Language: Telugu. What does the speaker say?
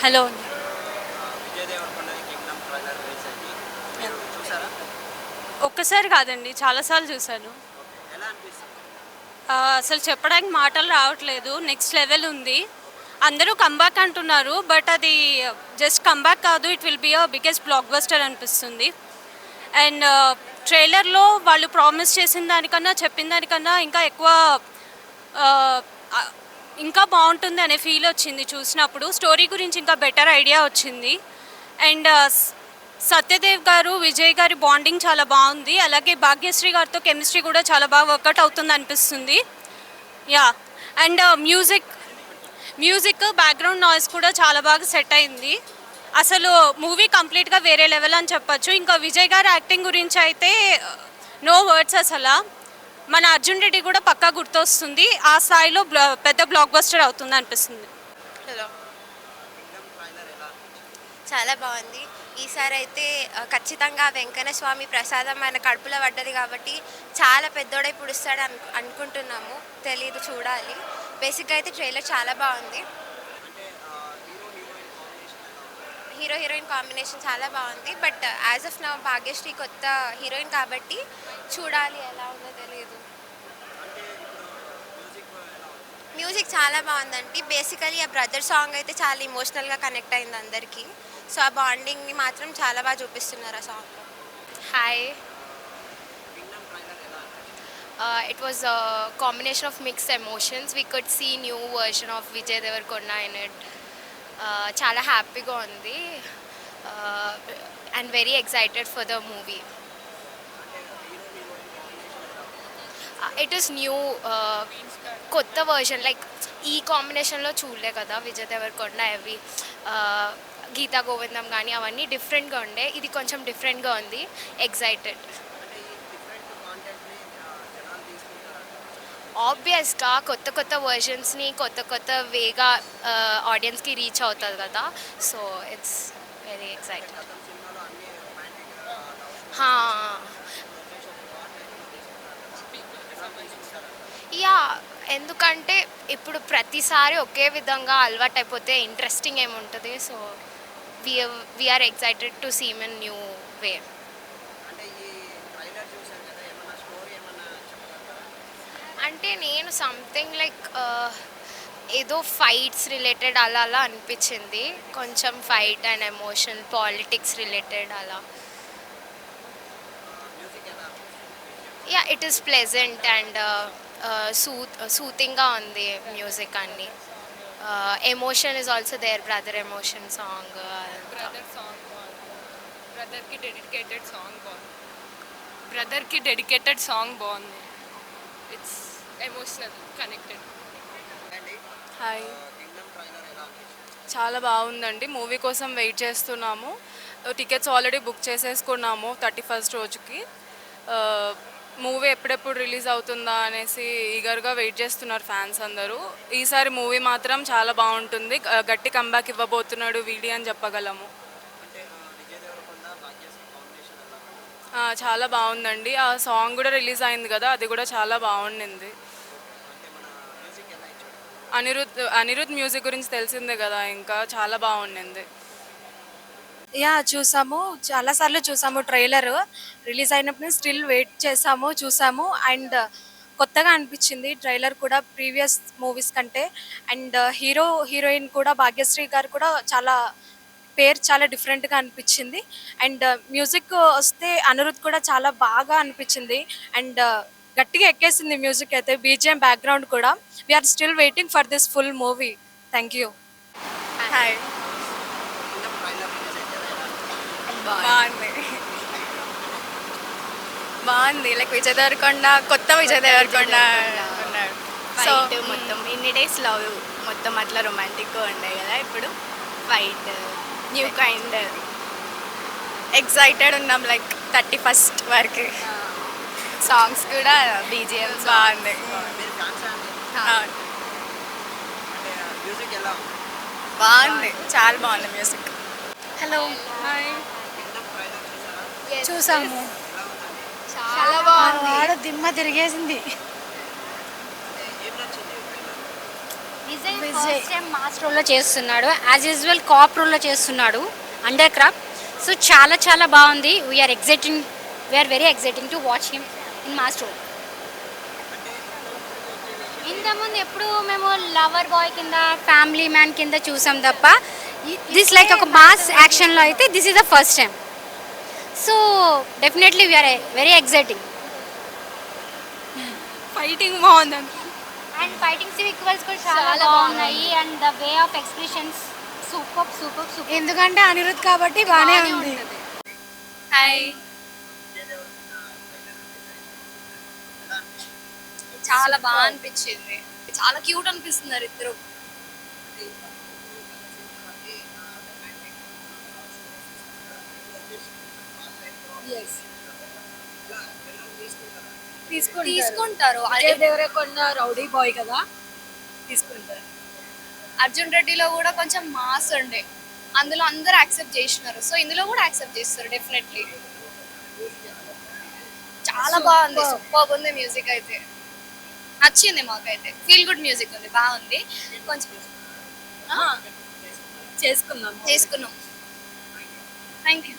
హలో. ఒక్కసారి కాదండి చాలాసార్లు చూశాను. అసలు చెప్పడానికి మాటలు రావట్లేదు నెక్స్ట్ లెవెల్ ఉంది. అందరూ కంబ్యాక్ అంటున్నారు బట్ అది జస్ట్ కంబ్యాక్ కాదు it will be a biggest blockbuster అనిపిస్తుంది అండ్ ట్రైలర్లో వాళ్ళు ప్రామిస్ చేసిన దానికన్నా చెప్పిన దానికన్నా ఇంకా ఎక్కువ ఆ, ఇంకా బాగుంటుంది అనే ఫీల్ వచ్చింది చూసినప్పుడు. స్టోరీ గురించి ఇంకా బెటర్ ఐడియా వచ్చింది. అండ్ సత్యదేవ్ గారు విజయ్ గారి బాండింగ్ చాలా బాగుంది. అలాగే భాగ్యశ్రీ గారితో కెమిస్ట్రీ కూడా చాలా బాగా వర్కౌట్ అవుతుంది అనిపిస్తుంది. Yeah. And music music background noise కూడా చాలా బాగా సెట్ అయింది. అసలు మూవీ కంప్లీట్గా వేరే లెవెల్ అని చెప్పొచ్చు. ఇంకా విజయ్ గారి యాక్టింగ్ గురించి అయితే నో వర్డ్స్ అసలు. మన అర్జున్ రెడ్డి కూడా పక్కా గుర్తొస్తుంది. ఆ స్థాయిలో బ్లా- పెద్ద బ్లాక్ బస్టర్ అవుతుంది అనిపిస్తుంది. హలో. చాలా బాగుంది. ఈసారి అయితే ఖచ్చితంగా వెంకన్న స్వామి ప్రసాదం ఆయన కడుపులో పడ్డది కాబట్టి చాలా పెద్దోడై పుడుస్తాడు అను అనుకుంటున్నాము. తెలియదు చూడాలి. బేసిక్గా అయితే ట్రైలర్ చాలా బాగుంది. Hero heroine combination hero heroine combination చాలా బాగుంది. బట్ యాజ్ ఆఫ్ నా భాగ్యశ్రీ కొత్త హీరోయిన్ కాబట్టి చూడాలి ఎలా ఉందో తెలియదు మ్యూజిక్ చాలా బాగుందండి. బేసికలీ ఆ బ్రదర్ సాంగ్ అయితే చాలా ఇమోషనల్గా కనెక్ట్ అయింది అందరికీ. సో ఆ బాండింగ్ని మాత్రం చాలా బాగా చూపిస్తున్నారు ఆ సాంగ్లో hi uh, it was a combination of mixed emotions. We could see new version of Vijay Devarkonda in it. Uh, చాలా హ్యాపీగా ఉంది. And very excited for the movie it is new కొత్త వర్షన్ లైక్ ఈ కాంబినేషన్లో చూడలే కదా విజయ్ దేవరకొండ అవి uh, గీతా గోవిందం కానీ అవన్నీ డిఫరెంట్గా ఉండే. ఇది కొంచెం డిఫరెంట్గా ఉంది ఎక్సైటెడ్ తీసుకుంటారా ఆబ్వియస్గా కొత్త కొత్త వర్షన్స్ని కొత్త కొత్త వేగా ఆడియన్స్కి రీచ్ అవుతుంది కదా. సో ఇట్స్ వెరీ ఎక్సైటింగ్ గతం సినిమాలో అన్ని రొమాంటిక్ యా ఎందుకంటే ఇప్పుడు ప్రతిసారి ఒకే విధంగా అలవాటు అయిపోతే ఇంట్రెస్టింగ్ ఏముంటుంది so we are excited to seem in new way అంటే నేను సంథింగ్ లైక్ ఏదో ఫైట్స్ రిలేటెడ్ అలా అలా అనిపించింది. కొంచెం fight and emotion politics related అలా మ్యూజిక్ ఎలా అనిపించింది yeah it is pleasant and soothe సూతింగ్గా ఉంది మ్యూజిక్ అన్ని. Emotion is also there brother emotion song brother song బాగుంది బ్రదర్కి డెడికేటెడ్ సాంగ్ బాగుంది బ్రదర్కి డెడికేటెడ్ సాంగ్ బాగుంది ఇట్స్ ఎమోషనల్ కనెక్టెడ్ అండి హాయ్ చాలా బాగుందండి. మూవీ కోసం వెయిట్ చేస్తున్నాము. టికెట్స్ ఆల్రెడీ బుక్ చేసేసుకున్నాము థర్టీ ఫస్ట్ రోజుకి. మూవీ ఎప్పుడెప్పుడు రిలీజ్ అవుతుందా అనేసి ఈగర్గా వెయిట్ చేస్తున్నారు ఫ్యాన్స్ అందరూ. ఈసారి మూవీ మాత్రం చాలా బాగుంటుంది. గట్టి కంబ్యాక్ ఇవ్వబోతున్నాడు వీడి అని చెప్పగలము. చాలా బాగుందండి. ఆ సాంగ్ కూడా రిలీజ్ అయింది కదా అది కూడా చాలా బాగుండింది. అనిరుద్ అనిరుద్ మ్యూజిక్ గురించి తెలిసిందే కదా ఇంకా చాలా బాగుండింది. యా చూసాము. చాలాసార్లు చూసాము ట్రైలర్ రిలీజ్ అయినప్పుడు స్టిల్ వెయిట్ చేసాము చూసాము. అండ్ కొత్తగా అనిపించింది ట్రైలర్ కూడా ప్రీవియస్ మూవీస్ కంటే. అండ్ హీరో హీరోయిన్ కూడా భాగ్యశ్రీ గారు కూడా చాలా పేరు చాలా డిఫరెంట్గా అనిపించింది. అండ్ మ్యూజిక్ వస్తే అనిరుద్ కూడా చాలా బాగా అనిపించింది. అండ్ గట్టిగా ఎక్కేసింది మ్యూజిక్ అయితే బీజిఎం బ్యాక్గ్రౌండ్ కూడా. We are still waiting for this full movie thank you hi Kingdom trailer release అయింది కదా ఎలా అనిపించింది? బాగుంది. బాగుంది. లైక్ విజయ్ దేవరకొండ కొత్త విజయ్ దేవరకొండ ఉన్నాడు సో ఫైట్ మొత్తం ఇన్ని డేస్ లవ్ మొత్తం అట్లా రొమాంటిక్గా ఉండే కదా ఇప్పుడు. ఫైట్ న్యూ కైండ్ ఎక్సైటెడ్ ఉన్నాం లైక్ థర్టీ ఫస్ట్ వరకు సాంగ్స్ కూడా బీజిఎం బాగుంది. ఉంది? బాగుంది. చాలా బాగుంది మ్యూజిక్. హలో చూసారా చూసాము. చాలా బాగుంది. వాడు దిమ్మ తిరిగేసింది. విజయ్ మాస్ రోల్లో చేస్తున్నాడు. యాజ్ యూజువల్ కాప్ రోల్లో చేస్తున్నాడు. అండర్ క్రాఫ్ట్ సో చాలా చాలా బాగుంది. We are exciting we are very exciting to watch him in mass role ఇంతకుముందు ఎప్పుడు మేము లవర్ బాయ్ కింద ఫ్యామిలీ మ్యాన్ కింద చూసాం తప్ప దిస్ లైక్ ఒక మాస్ యాక్షన్లో అయితే this is the first time so definitely we are very exciting fighting బాగుంది అండ్ ఫైటింగ్ సీక్వెల్స్ కూడా చాలా బాగున్నాయి and the way of expressions super super super ఎందుకంటే అనిరుద్ కాబట్టి బాగానే ఉంది. హాయ్ చాలా బాగా అనిపించింది. చాలా క్యూట్ అనిపిస్తున్నారు ఇద్దరు. తీసుకుంటారు. అదే దేవరకొండ రౌడీ బాయ్ కదా? తీసుకుంటారు. అర్జున్ రెడ్డిలో కూడా కొంచెం మాస్ ఉండే. అందులో అందరూ యాక్సెప్ట్ చేసినారు. సో ఇందులో కూడా యాక్సెప్ట్ చేస్తారు డెఫినెట్లీ. చాలా బాగుంది. సూపర్ ఉంది మ్యూజిక్ అయితే. నచ్చింది మాకైతే. ఫీల్ గుడ్ మ్యూజిక్ ఉంది. బాగుంది. కొంచెం చేసుకుందాం. చేసుకున్నాం. Thank you